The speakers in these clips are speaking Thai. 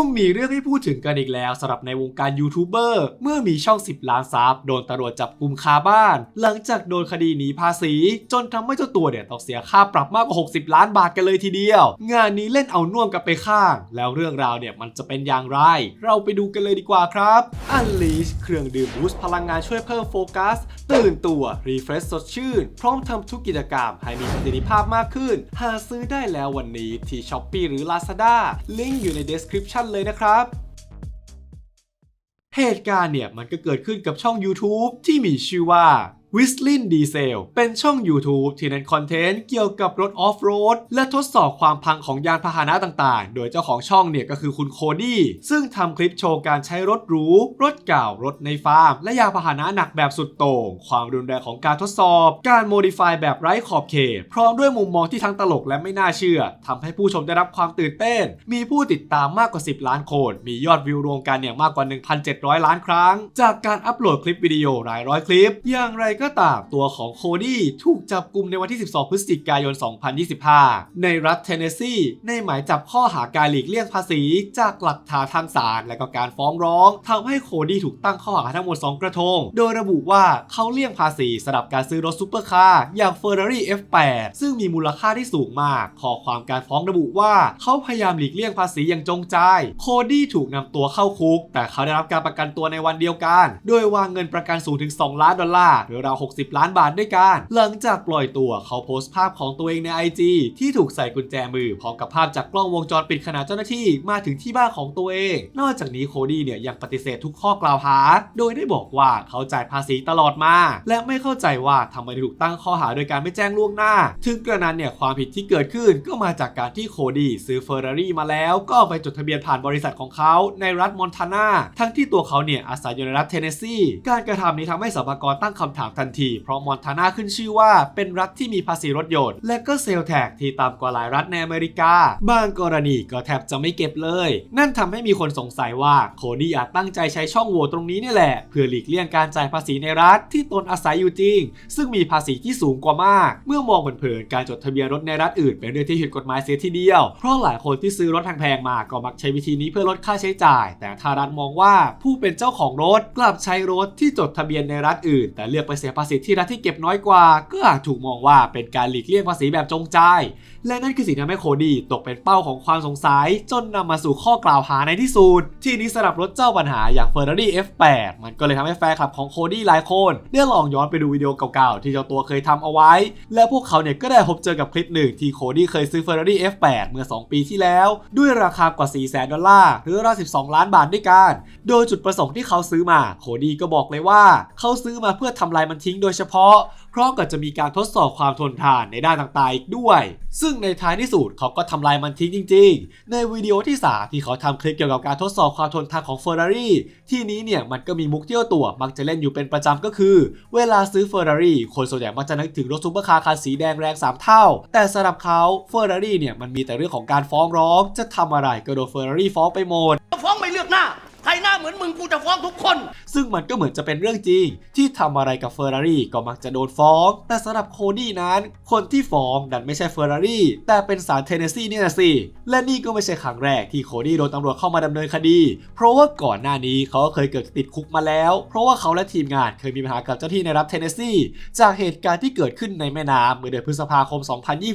ก็มีเรื่องให้พูดถึงกันอีกแล้วสำหรับในวงการยูทูบเบอร์เมื่อมีช่อง 10 ล้านซับโดนตำรวจจับกุมคาบ้าน หลังจากโดนคดีหนีภาษี จนทำให้เจ้าตัวเนี่ยต้องเสียค่าปรับมากกว่า 60 ล้านบาทกันเลยทีเดียว งานนี้เล่นเอาน่วมกันไปข้าง แล้วเรื่องราวเนี่ยมันจะเป็นอย่างไร เราไปดูกันเลยดีกว่าครับ Unleash เครื่องดื่มบูสต์พลังงานช่วยเพิ่มโฟกัส ตื่นตัวรีเฟรชสดชื่น พร้อมทำทุกกิจกรรมให้มีประสิทธิภาพมากขึ้น หาซื้อได้แล้ววันนี้ที่ Shopee หรือ Lazada ลิงก์อยู่ใน description เลยนะครับ เหตุการณ์เนี่ยมันก็เกิดขึ้นกับช่อง YouTube ที่มีชื่อว่า w h i s t l i n Diesel เป็นช่อง YouTube ที่เน้นคอนเทนต์เกี่ยวกับรถออฟโรดและทดสอบความพังของยานพาหนะต่างๆ โดยเจ้าของช่องเนี่ยก็คือคุณโคดี้ซึ่งทำคลิปโชว์การใช้รถหรู รถเก่ารถในฟาร์ม และยานพาหนะหนักแบบสุดโต่ง ความรุนแรงของการทดสอบ การโมดิฟายแบบไร้ขอบเขต พร้อมด้วยมุมมองที่ทั้งตลกและไม่น่าเชื่อทำให้ผู้ชมได้รับความตื่นเต้น มีผู้ติดตามมากกว่า 10 ล้านคน มียอดวิวรวมกันเนี่ยมากกว่า 1,700 ล้านครั้ง จากการอัปโหลดคลิปวิดีโอหลายร้อยคลิปอย่างไรก็ตามตัวของโคดี้ถูกจับกลุ่มในวันที่ 12 พฤศจิกายน 2025 ในรัฐเทนเนสซีในหมายจับข้อหาการหลีกเลี่ยงภาษี จากหลักฐานทางศาลและก็การฟ้องร้องทำให้โคดี้ถูกตั้งข้อหาทั้งหมด 2 กระทง โดยระบุว่าเขาเลี่ยงภาษีสำหรับการซื้อรถซูเปอร์คาร์อย่าง Ferrari F8 ซึ่งมีมูลค่าที่สูงมาก ข้อความการฟ้องระบุว่าเขาพยายามหลีกเลี่ยงภาษีอย่างจงใจ โคดี้ถูกนำตัวเข้าคุก แต่เขาได้รับการประกันตัวในวันเดียวกัน โดยวางเงินประกันสูงถึง 2 ล้านดอลลาร์หรือราว 60 ล้านบาทด้วยกัน หลังจากปล่อยตัวเขาโพสต์ภาพของตัวเองใน IG ที่ถูกใส่กุญแจมือพร้อมกับภาพจากกล้องวงจรปิดขณะเจ้าหน้าที่มาถึงที่บ้านของตัวเอง นอกจากนี้โคดี้เนี่ยยังปฏิเสธทุกข้อกล่าวหา โดยได้บอกว่าเขาจ่ายภาษีตลอดมา และไม่เข้าใจว่าทำไมถูกตั้งข้อหาโดยการไม่แจ้งล่วงหน้า ถึงกระนั้นเนี่ยความผิดที่เกิดขึ้นก็มาจากการที่โคดี้ซื้อเฟอร์รารี่มาแล้วก็ไปจดทะเบียนผ่านบริษัทของเขาในรัฐมอนทานาทั้งที่ตัวเขาเนี่ยอาศัยอยู่ในรัฐเทนเนสซีการกระทำนี้ทำให้สรรพากรตั้งคำถามทันที เพราะมอนทานาขึ้นชื่อว่าเป็นรัฐที่มีภาษีรถยนต์และก็เซลล์แท็กที่ต่ำกว่าหลายรัฐในอเมริกา บางกรณีก็แทบจะไม่เก็บเลย นั่นทำให้มีคนสงสัยว่าโคดี้อาจตั้งใจใช้ช่องโหว่ตรงนี้นี่แหละ เพื่อหลีกเลี่ยงการจ่ายภาษีในรัฐที่ตนอาศัยอยู่จริง ซึ่งมีภาษีที่สูงกว่ามาก เมื่อมองเผินๆการจดทะเบียนรถในรัฐอื่นเป็นเรื่องที่ผิดกฎหมายเสียทีเดียว เพราะหลายคนที่ซื้อรถแพงๆมาก็มักใช้วิธีนี้เพื่อลดค่าใช้จ่าย แต่ทารัฐมองว่าผู้เป็นเจ้าของรถกลับใช้รถที่จดทะเบียนในรัฐอื่น แต่เลือกไปเสียภาษีที่รัฐที่เก็บน้อยกว่า ก็อาจถูกมองว่าเป็นการหลีกเลี่ยงภาษีแบบจงใจและนั่นคือสิ่งที่ทำให้โคดี้ตกเป็นเป้าของความสงสัย จนนำมาสู่ข้อกล่าวหาในที่สุดที่นี้สำหรับรถเจ้าปัญหาอย่าง Ferrari F8 มันก็เลยทำให้แฟนคลับของโคดี้หลายคนได้ลองย้อนไปดูวิดีโอเก่าๆ ที่เจ้าตัวเคยทำเอาไว้ และพวกเขาเนี่ยก็ได้พบเจอกับคลิปหนึ่งที่โคดี้เคยซื้อ Ferrari F8 เมื่อ 2 ปีที่แล้ว ด้วยราคากว่า 4 0 0 0 0ดอลลาร์หรือราว12 ล้านบาทด้วยกัน โดยจุดประสงค์ที่เขาซื้อมา โคดี้ก็บอกเลยว่า เขาซื้อมาเพื่อทำลายมันทิ้งโดยเฉพาะ พราะก็จะมีการทดสอบความทนทานในด้านต่างๆอีกด้วย ซึ่งในท้ายที่สุดเขาก็ทำลายมันทิ้งจริง ๆ ในวิดีโอที่ 3 ที่เขาทำคลิปเกี่ยวกับการทดสอบความทนทานของ Ferrari ที่นี้เนี่ยมันก็มีมุกเที่ยวตัวมักจะเล่นอยู่เป็นประจำก็คือ เวลาซื้อ Ferrari คนส่วนใหญ่มักจะนึกถึงรถซูเปอร์คาร์คันสีแดงแรง 3 เท่า แต่สำหรับเขา Ferrari เนี่ยมันมีแต่เรื่องของการฟ้องร้อง จะทำอะไรก็โดน Ferrari ฟ้องไปหมดฟ้องไม่เลือกหน้า รหน้าเหมือนมึงกูจะฟ้องทุกคน ซึ่งมันก็เหมือนจะเป็นเรื่องจริง ที่ทำอะไรกับเฟอร์รารี่ก็มักจะโดนฟ้อง แต่สำหรับโคดี้นั้น คนที่ฟ้องดันไม่ใช่เฟอร์รารี่แต่เป็นศาลเทนเนสซีเนี่ยนะสิและนี่ก็ไม่ใช่ครั้งแรกที่โคดี้โดนตำรวจเข้ามาดำเนินคดี เพราะว่าก่อนหน้านี้เขาก็เคยเกิดติดคุกมาแล้ว เพราะว่าเขาและทีมงานเคยมีปัญหากับเจ้าที่ในรัฐเทนเนสซีจากเหตุการณ์ที่เกิดขึ้นในแม่น้ำเมื่อเดือนพฤษภาคม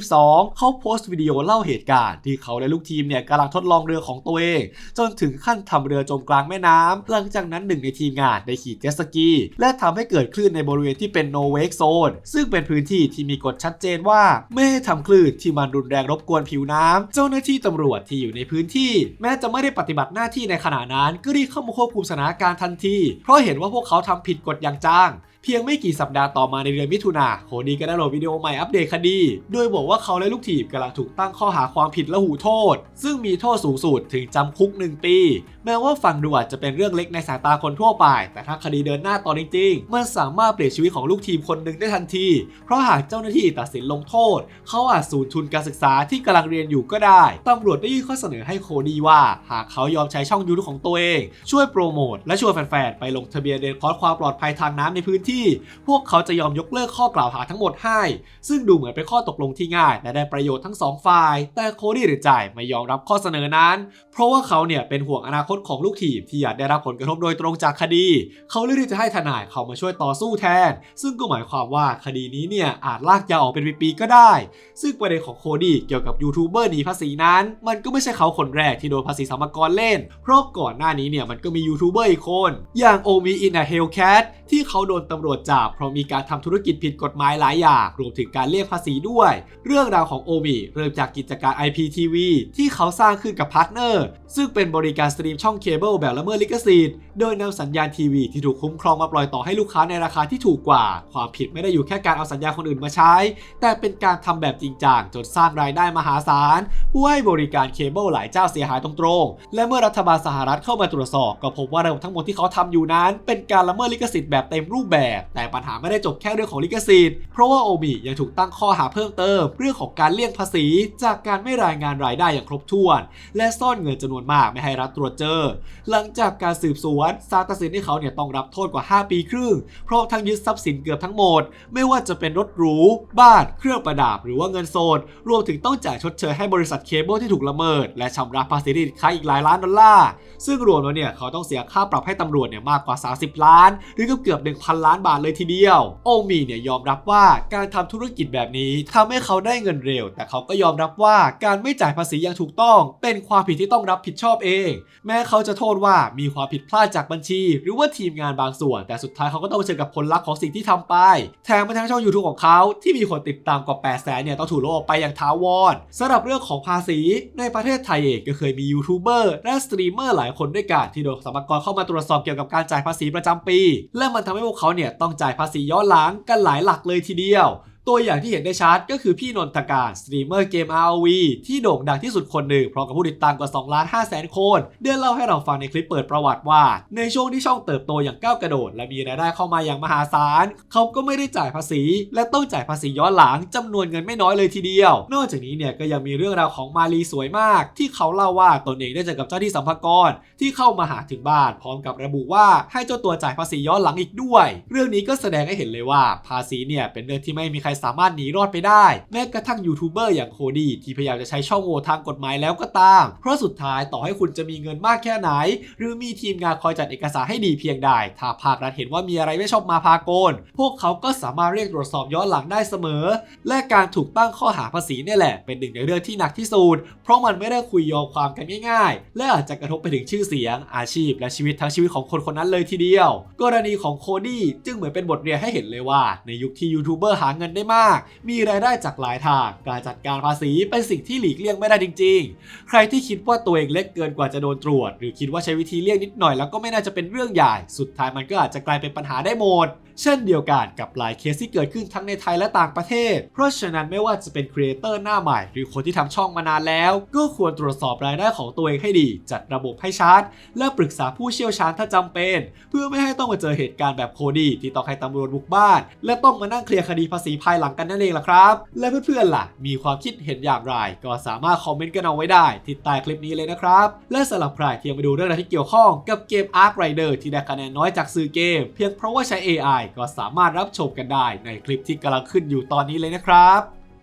2022 เขาโพสต์วิดีโอเล่าเหตุการณ์ที่เขาและลูกทีมเนี่ยกำลังทดลองเรือของตัวเองจนถึงขั้นทำเรือจมกลางแม่น้ำหลังจากนั้นหนึ่งในทีมงานได้ขี่เจ็ตสกี และทำให้เกิดคลื่นในบริเวณที่เป็น no wake zone ซึ่งเป็นพื้นที่ที่มีกฎชัดเจนว่า ไม่ให้ทำคลื่นที่มันรุนแรงรบกวนผิวน้ำเจ้าหน้าที่ตำรวจที่อยู่ในพื้นที่ แม้จะไม่ได้ปฏิบัติหน้าที่ในขณะนั้น ก็รีบเข้ามาควบคุมสถานการณ์ทันที เพราะเห็นว่าพวกเขาทำผิดกฎอย่างจ้างเพียงไม่กี่สัปดาห์ต่อมาในเดือนมิถุนาโคดีก็ได้โหลดวิดีโอใหม่อัปเดตคดี โดยบอกว่าเขาและลูกทีมกำลังถูกตั้งข้อหาความผิดและหูโทษ ซึ่งมีโทษสูงสุดถึงจำคุก 1 ปี แม้ว่าฟังดูอาจจะเป็นเรื่องเล็กในสายตาคนทั่วไป แต่ถ้าคดีเดินหน้าต่อจริงๆ มันสามารถเปลี่ยนชีวิตของลูกทีมคนหนึ่งได้ทันที เพราะหากเจ้าหน้าที่ตัดสินลงโทษ เขาอาจสูญทุนการศึกษาที่กำลังเรียนอยู่ก็ได้ ตำรวจได้ยื่นข้อเสนอให้โคดีว่า หากเขายอมใช้ช่องยูทูบของตัวเอง ช่วยโปรโมทและชวนแฟนๆ ไปลงทะเบียนเรียนคอร์สความปลอดภัยทางน้ำในพื้นที่ พวกเขาจะยอมยกเลิกข้อกล่าวหาทั้งหมดให้ ซึ่งดูเหมือนเป็นข้อตกลงที่ง่าย และได้ประโยชน์ทั้งสองฝ่าย แต่โคดี้หรือจ่ายไม่ยอมรับข้อเสนอนั้น เพราะว่าเขาเนี่ยเป็นห่วงอนาคตของลูกทีมที่อยากได้รับผลกระทบโดยตรงจากคดี เขาเลือกที่จะให้ทนายเขามาช่วยต่อสู้แทน ซึ่งก็หมายความว่าคดีนี้เนี่ยอาจลากยาวออกเป็นปีๆก็ได้ ซึ่งประเด็นของโคดี้เกี่ยวกับยูทูบเบอร์หนีภาษีนั้น มันก็ไม่ใช่เขาคนแรกที่โดนภาษีสรรพากรเล่น เพราะก่อนหน้านี้เนี่ยมันก็มียูทูบเบอร์อีกคน อย่างโอมีอิน a เฮลแคทที่เขาโดนตำรวจจับเพราะมีการทำธุรกิจผิดกฎหมายหลายอย่างรวมถึงการเรียกภาษีด้วย เรื่องราวของโอมีเริ่มจากกิจการ IPTV ที่เขาสร้างขึ้นกับพาร์ทเนอร์ซึ่งเป็นบริการสตรีมช่องเคเบิลแบบละเมิดลิขสิทธิ์ โดยนำสัญญาณทีวีที่ถูกคุ้มครองมาปล่อยต่อให้ลูกค้าในราคาที่ถูกกว่า ความผิดไม่ได้อยู่แค่การเอาสัญญาคนอื่นมาใช้ แต่เป็นการทำแบบจริงจังจนสร้างรายได้มหาศาลผู้ให้บริการเคเบิลหลายเจ้าเสียหายตรงๆ และเมื่อรัฐบาลสหรัฐเข้ามาตรวจสอบ ก็พบว่าระบบทั้งหมดที่เขาทำอยู่นั้น เป็นการละเมิดลิขสิทธิ์แบบเต็มรูปแบบ แต่ปัญหาไม่ได้จบแค่เรื่องของลิขสิทธิ์เพราะว่าโอมิยังถูกตั้งข้อหาเพิ่มเติม เรื่องของการเลี่ยงภาษี จากการไม่รายงานรายได้อย่างครบถ้วน และซ่อนเงินจำนวนมากไม่ให้รัฐตรวจเจอหลังจากการสืบสวนศาลตัดสินให้เขาเนี่ยต้องรับโทษกว่า 5 ปีครึ่ง เพราะทั้งยึดทรัพย์สินเกือบทั้งหมด ไม่ว่าจะเป็นรถหรู บ้าน เครื่องประดับ หรือว่าเงินสดรวมถึงต้องจ่ายชดเชยให้บริษัทเคเบิลที่ถูกละเมิด และชำระภาษีที่ค้างอีกหลายล้านดอลลาร์ ซึ่งรวมแล้วเนี่ยเขาต้องเสียค่าปรับให้ตำรวจเนี่ยมากกว่า 30 ล้าน หรือเกือบ1,000 ล้านบาทเลยทีเดียว โอมีเนี่ยยอมรับว่าการทำธุรกิจแบบนี้ทำให้เขาได้เงินเร็ว แต่เขาก็ยอมรับว่าการไม่จ่ายภาษีอย่างถูกต้อง เป็นความผิดที่ต้องรับผิดชอบเอง แม้เขาจะโทษว่ามีความผิดพลาดจากบัญชี หรือว่าทีมงานบางส่วน แต่สุดท้ายเขาก็ต้องเผชิญกับผลลัพธ์ของสิ่งที่ทำไปแถมมาทั้งช่อง YouTube ของเขาที่มีคนติดตามกว่า 8 0 0 0 0เนี่ยต้องถูกลบออกไปอย่างท้าวรสำหรับเรื่องของภาษี ในประเทศไทยเองก็เคยมียูทูบเบอร์และสตรีมเมอร์หลายคนด้วยกันที่โดนสรรกรเข้ามาตรวจสอบเกี่ยวกับการจ่ายภาษีประจำปี และมันทำให้พวกเขาเนี่ยต้องจ่ายภาษีย้อนหลังกันหลายหลักเลยทีเดียว ตัวอย่างที่เห็นได้ชัดก็คือพี่นนทการสตรีมเมอร์เกม ROV ที่โด่งดังที่สุดคนหนึ่งพร้อมกับผู้ติดตามกว่า2ล้าน5แสนคน เดือนเล่าให้เราฟังในคลิปเปิดประวัติว่า ในช่วงที่ช่องเติบโตอย่างก้าวกระโดด และมีรายได้เข้ามาอย่างมหาศาล เขาก็ไม่ได้จ่ายภาษี และต้องจ่ายภาษีย้อนหลังจำนวนเงินไม่น้อยเลยทีเดียว นอกจากนี้เนี่ยก็ยังมีเรื่องราวของมาลีสวยมาก ที่เขาเล่าว่าตนเองได้เจอกับเจ้าที่สัมภากรที่เข้ามาหาถึงบ้าน พร้อมกับระบุว่าให้เจ้าตัวจ่ายภาษีย้อนหลังอีกด้วย เรื่องนี้ก็แสดงให้เห็นเลยว่าภาษีเนี่ยเป็นเรื่องที่ไม่มีใครสามารถหนีรอดไปได้ แม้กระทั่งยูทูบเบอร์อย่างโคดี้ที่พยายามจะใช้ช่องโหว่ทางกฎหมายแล้วก็ตาม เพราะสุดท้ายต่อให้คุณจะมีเงินมากแค่ไหน หรือมีทีมงานคอยจัดเอกสารให้ดีเพียงใด ถ้าภาครัฐเห็นว่ามีอะไรไม่ชอบมาพากล พวกเขาก็สามารถเรียกตรวจสอบย้อนหลังได้เสมอ และการถูกตั้งข้อหาภาษีนี่แหละ เป็นหนึ่งในเรื่องที่หนักที่สุด เพราะมันไม่ได้คุยยอมความกันง่าย ๆ และอาจจะกระทบไปถึงชื่อเสียง อาชีพ และชีวิตทั้งชีวิตของคนคนนั้นเลยทีเดียว กรณีของโคดี้จึงเหมือนเป็นบทเรียนให้เห็นเลยว่า ในยุคที่ยูทูบเบอร์หาเงินได้มาก มีรายได้จากหลายทาง การจัดการภาษีเป็นสิ่งที่หลีกเลี่ยงไม่ได้จริง ๆ ใครที่คิดว่าตัวเองเล็กเกินกว่าจะโดนตรวจ หรือคิดว่าใช้วิธีเลี่ยงนิดหน่อยแล้วก็ไม่น่าจะเป็นเรื่องใหญ่ สุดท้ายมันก็อาจจะกลายเป็นปัญหาได้หมดเช่นเดียวกันกับหลายเคสที่เกิดขึ้นทั้งในไทยและต่างประเทศ เพราะฉะนั้นไม่ว่าจะเป็นครีเอเตอร์หน้าใหม่ หรือคนที่ทำช่องมานานแล้ว ก็ควรตรวจสอบรายได้ของตัวเองให้ดี จัดระบบให้ชัด และปรึกษาผู้เชี่ยวชาญถ้าจำเป็น เพื่อไม่ให้ต้องมาเจอเหตุการณ์แบบโคดี้ที่ต้องให้ตำรวจบุกบ้าน และต้องมานั่งเคลียร์คดีภาษีภายหลังกันนั่นเองล่ะครับ และเพื่อนๆล่ะ มีความคิดเห็นอย่างไร ก็สามารถคอมเมนต์กันเอาไว้ได้ที่ใต้คลิปนี้เลยนะครับ และสำหรับใครที่ยังไม่ดูเรื่องราวที่เกี่ยวข้องกับเกม Ark Rider ที่ได้คะแนนน้อยจากสื่อเกม เพียงเพราะว่าใช้ AI ก็สามารถรับชมกันได้ในคลิปที่กำลังขึ้นอยู่ตอนนี้เลยนะครับ